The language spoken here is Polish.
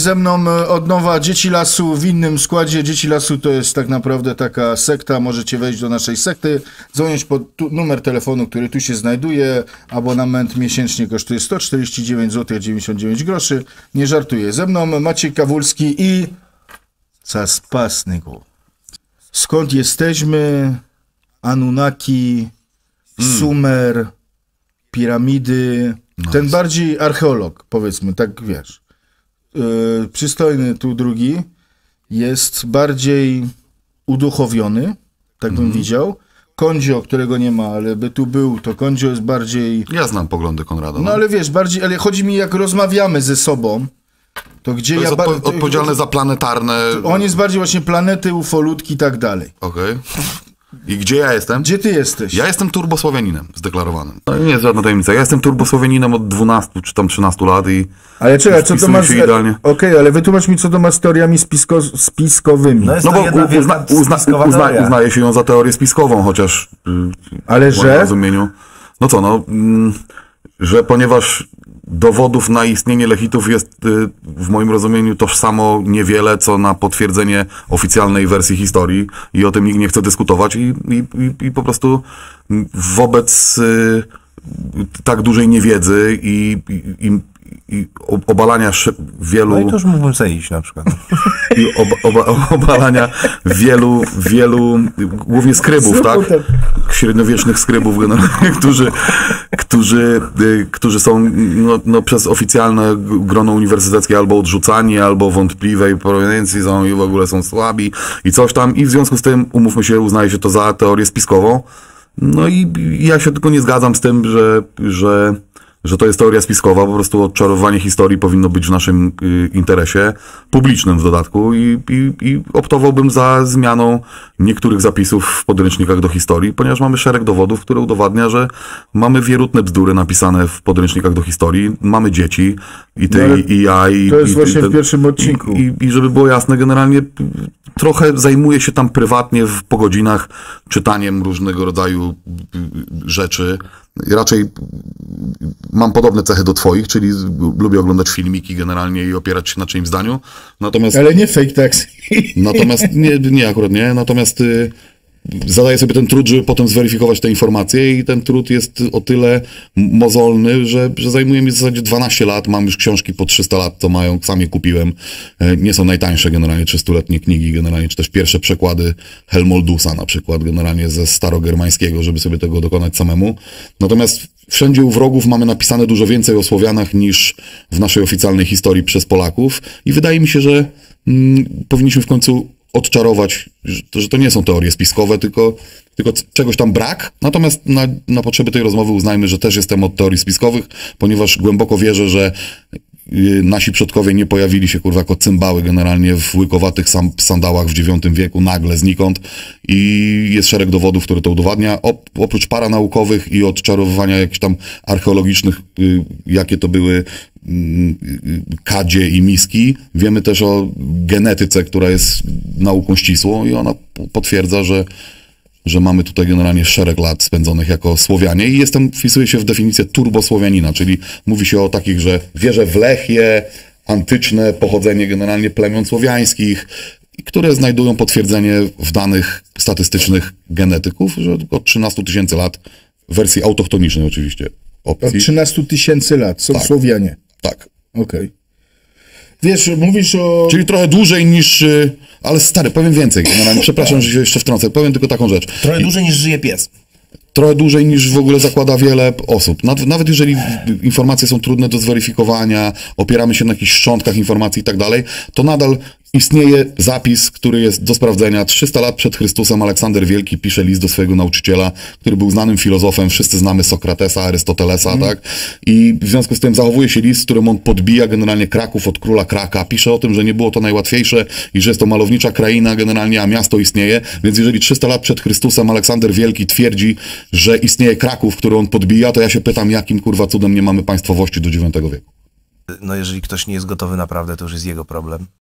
Ze mną e, od nowa Dzieci Lasu w innym składzie. Dzieci Lasu to jest tak naprawdę taka sekta. Możecie wejść do naszej sekty, dzwonić pod tu, numer telefonu, który tu się znajduje. Abonament miesięcznie kosztuje 149 zł 99 groszy. Nie żartuję. Ze mną Maciej Kawulski i Caspasnyku. Skąd jesteśmy? Anunnaki, Sumer, piramidy. Ten bardziej archeolog, powiedzmy, tak wiesz. Yy, przystojny tu drugi jest bardziej uduchowiony, tak bym widział. Kondzio, którego nie ma, ale by tu był, to Kondzio jest bardziej. Ja znam poglądy Konrada. No ale wiesz, bardziej, ale chodzi mi jak rozmawiamy ze sobą, to gdzie to ja. odpo- odpowiedzialny za planetarne... On jest bardziej właśnie planety, ufolutki i tak dalej. Okej. I gdzie ja jestem? Gdzie ty jesteś? Ja jestem turbosłowianinem zdeklarowanym. To nie jest żadna tajemnica. Ja jestem turbosłowianinem od 12 czy tam 13 lat i Ale czekaj, co to wpisuję ma się z... idealnie. Okej, ale wytłumacz mi, co to ma z teoriami spisko... spiskowymi. No jest No to bo uzna, uzna, uzna, uznaje się ją za teorię spiskową, chociaż y, Ale w że? rozumieniu. No co, no, mm, że ponieważ dowodów na istnienie lechitów jest y, w moim rozumieniu tożsamo niewiele, co na potwierdzenie oficjalnej wersji historii i o tym nikt nie chce dyskutować i, i, i, po prostu wobec y, tak dużej niewiedzy i, i, i, obalania wielu No i to już mógłbym iść na przykład. i oba, oba, obalania wielu, wielu, głównie skrybów, tak? Średniowiecznych skrybów generalnie, którzy, którzy, y, którzy są no, no, przez oficjalne grono uniwersyteckie albo odrzucani, albo wątpliwej proweniencji są i w ogóle są słabi i coś tam i w związku z tym, umówmy się, uznaje się to za teorię spiskową. No i ja się tylko nie zgadzam z tym, że, że, że to jest teoria spiskowa. Po prostu odczarowanie historii powinno być w naszym y, interesie, publicznym w dodatku i, i, i optowałbym za zmianą niektórych zapisów w podręcznikach do historii, ponieważ mamy szereg dowodów, które udowadnia, że mamy wierutne bzdury napisane w podręcznikach do historii, mamy dzieci i ty, No i, ja. I, to jest i, właśnie i w pierwszym odcinku. I, i, żeby było jasne, generalnie trochę zajmuję się tam prywatnie w, po godzinach czytaniem różnego rodzaju y, y, rzeczy. Raczej mam podobne cechy do twoich, czyli lubię oglądać filmiki generalnie i opierać się na czyimś zdaniu. Natomiast Ale nie fake taxi. Natomiast nie, nie akurat nie, natomiast y, zadaję sobie ten trud, żeby potem zweryfikować te informacje i ten trud jest o tyle mozolny, że, że zajmuje mi w zasadzie 12 lat, mam już książki po 300 lat, to mają, sam je kupiłem, E, nie są najtańsze generalnie 300-letnie knigi, generalnie, czy też pierwsze przekłady Helmoldusa na przykład, generalnie ze starogermańskiego, żeby sobie tego dokonać samemu. Natomiast wszędzie u wrogów mamy napisane dużo więcej o Słowianach niż w naszej oficjalnej historii przez Polaków i wydaje mi się, że mm, powinniśmy w końcu odczarować, że to, że to nie są teorie spiskowe, tylko, tylko czegoś tam brak. Natomiast na, na potrzeby tej rozmowy uznajmy, że też jestem od teorii spiskowych, ponieważ głęboko wierzę, że nasi przodkowie nie pojawili się kurwa jako cymbały generalnie w łykowatych sandałach w IX wieku, nagle znikąd i jest szereg dowodów, które to udowadnia. Op, oprócz paranaukowych i odczarowywania jakichś tam archeologicznych, y, jakie to były mm, y, kadzie i miski. Wiemy też o genetyce, która jest nauką ścisłą i ona potwierdza, że, że mamy tutaj generalnie szereg lat spędzonych jako Słowianie i jestem, wpisuję się w definicję turbosłowianina, czyli mówi się o takich, że wierzę w Lechie, antyczne pochodzenie generalnie plemion słowiańskich, które znajdują potwierdzenie w danych statystycznych genetyków, że od 13 tysięcy lat w wersji autochtonicznej oczywiście Od opcji. 13 tysięcy lat są Tak. Słowianie. Tak. Okej. Wiesz, mówisz o... Czyli trochę dłużej niż. y, Ale stary, powiem więcej. Generalnie, przepraszam, że się jeszcze wtrącę. Powiem tylko taką rzecz. Trochę dłużej niż żyje pies. Trochę dłużej niż w ogóle zakłada wiele osób. Nawet, nawet jeżeli informacje są trudne do zweryfikowania, opieramy się na jakichś szczątkach informacji i tak dalej, to nadal istnieje zapis, który jest do sprawdzenia. 300 lat przed Chrystusem Aleksander Wielki pisze list do swojego nauczyciela, który był znanym filozofem. Wszyscy znamy Sokratesa, Arystotelesa, tak? I w związku z tym zachowuje się list, w którym on podbija generalnie Kraków od króla Kraka. Pisze o tym, że nie było to najłatwiejsze i że jest to malownicza kraina generalnie, a miasto istnieje. Więc jeżeli 300 lat przed Chrystusem Aleksander Wielki twierdzi, że istnieje Kraków, który on podbija, to ja się pytam, jakim kurwa cudem nie mamy państwowości do IX wieku. No jeżeli ktoś nie jest gotowy naprawdę, to już jest jego problem.